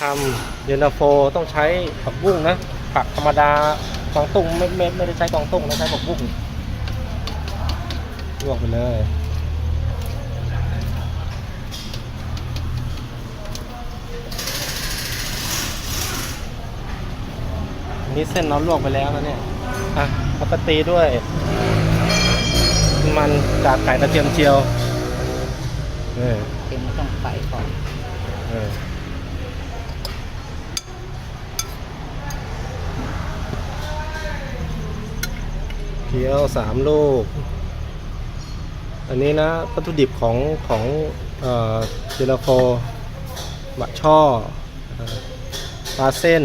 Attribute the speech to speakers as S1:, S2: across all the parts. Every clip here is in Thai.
S1: ทำเย็นตาโฟต้องใช้ผักบุ้งนะผักธรรมดากวางตุ้งไม่ไม่ไม่ได้ใช้กวางตุ้งนะใช้ผักบุ้งลวกไปเลยอันนี้เส้นเราลวกไปแล้วนะเนี่ย อะแล้วก็ตีด้วย มันกากไก่กระเทียมเจียว เออ
S2: เดี๋ยวมันต้องไปก่อน
S1: เออ เกี๊ยวสามลูก อันนี้นะวัตถุดิบของของเจลาโฟบะช่อเอ่อปลาเส้น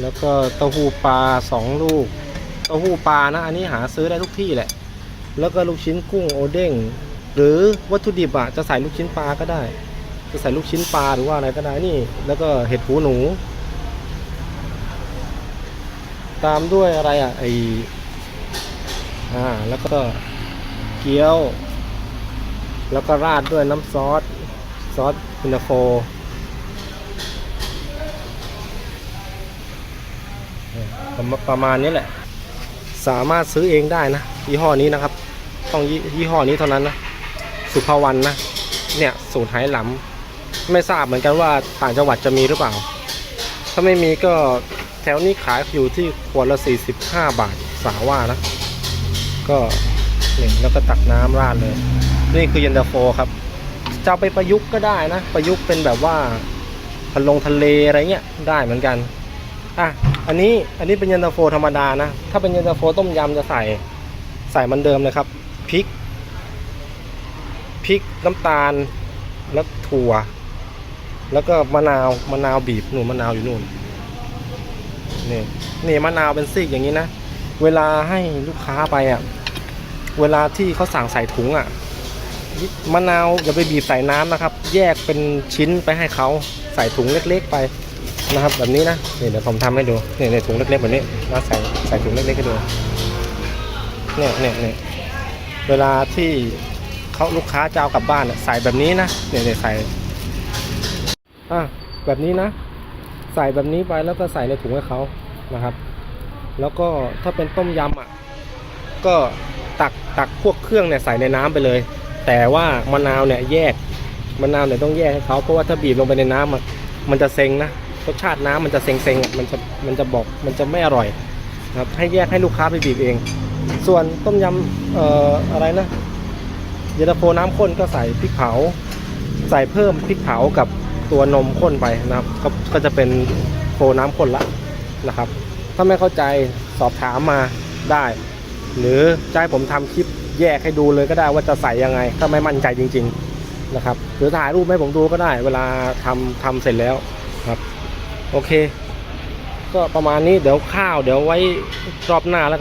S1: แล้วก็เต้าหู้ปลาสองลูก เต้าหู้ปลานะ อันนี้หาซื้อได้ทุกที่แหละ แล้วก็ลูกชิ้นกุ้งโอเด้ง หรือวัตถุดิบอะจะใส่ลูกชิ้นปลาก็ได้ จะใส่ลูกชิ้นปลาหรือว่าอะไรก็ได้นี่ แล้วก็เห็ดหูหนู ตามด้วยอะไรอะไออ่าแล้วก็เกี๊ยว แล้วก็ราดด้วยน้ำซอส ซอสพินาโฟประมาประมาณนี้แหละ สามารถซื้อเองได้นะยี่ห้อนี้นะครับ ต้องยี่ยี่ห้อนี้เท่านั้นนะ สุภาวันนะ เนี่ยสูตรไหหลำไม่ทราบเหมือนกันว่าต่างจังหวัดจะมีหรือเปล่า ถ้าไม่มีก็ แถวนี้ขายอยู่ที่ขวดละ 45 บาทสาว่านะ ก็นี่แล้วก็ตักน้ำราดเลย นี่คือเย็นตาโฟครับ จะเอาไปประยุกต์ก็ได้นะ ประยุกต์เป็นแบบว่าทะลงทะเลอะไรเงี้ยได้เหมือนกัน อะ อันนี้ อันนี้เป็นเย็นตาโฟธรรมดานะ ถ้าเป็นเย็นตาโฟต้มยำจะใส่ใส่มันเดิมเลยครับ พริก พริกน้ำตาล แล้วถั่ว แล้วก็มะนาว มะนาวบีบ นู่นมะนาวอยู่นู่น นี่นี่มะนาวเป็นซีกอย่างนี้นะ เวลาให้ลูกค้าไปอะ เวลาที่เขาสั่งใส่ถุงอะ มะนาวอย่าไปบีบใส่น้ำนะครับ แยกเป็นชิ้นไปให้เขาใส่ถุงเล็ก ๆ ไปนะครับ แบบนี้นะนี่เดี๋ยวผมทำให้ดูนี่ในถุงเล็กๆแบบนี้นะใส่ใส่ถุงเล็กๆให้ดูเนี่ยเนี่ยเนี่ยเวลาที่เขาลูกค้าจะเอากลับบ้านน่ะใส่แบบนี้นะเนี่ยเนี่ยใส่อะแบบนี้นะ ใส่แบบนี้ไปแล้วก็ใส่ในถุงให้เขา นะครับ แล้วก็ถ้าเป็นต้มยำอะก็ตักตักพวกเครื่องเนี่ยใส่ในน้ำไปเลย แต่ว่ามะนาวเนี่ยแยกมะนาวเนี่ยต้องแยกให้เขาเพราะว่าถ้าบีบลงไปในน้ำอะมันจะเซ็งนะรสชาติน้ำมันจะเซ็งเซ็งอะมันจะมันจะบอกมันจะไม่อร่อยนะครับให้แยกให้ลูกค้าไปบีบเอง ส่วนต้มยำเอ่ออะไรนะเย็นตาโฟน้ำข้นก็ใส่พริกเผา ใส่เพิ่มพริกเผากับตัวนมข้นไปนะครับก็ก็จะเป็นโฟน้ำข้นละ นะครับ ถ้าไม่เข้าใจสอบถามมาได้ หรือจะให้ผมทำคลิปแยกให้ดูเลยก็ได้ว่าจะใส่ยังไง ถ้าไม่มั่นใจจริง ๆนะครับ หรือถ่ายรูปให้ผมดูก็ได้ เวลาทำทำเสร็จแล้วครับ โอเค ก็ประมาณนี้เดี๋ยวข้าว เดี๋ยวไว้รอบหน้าแล้วกัน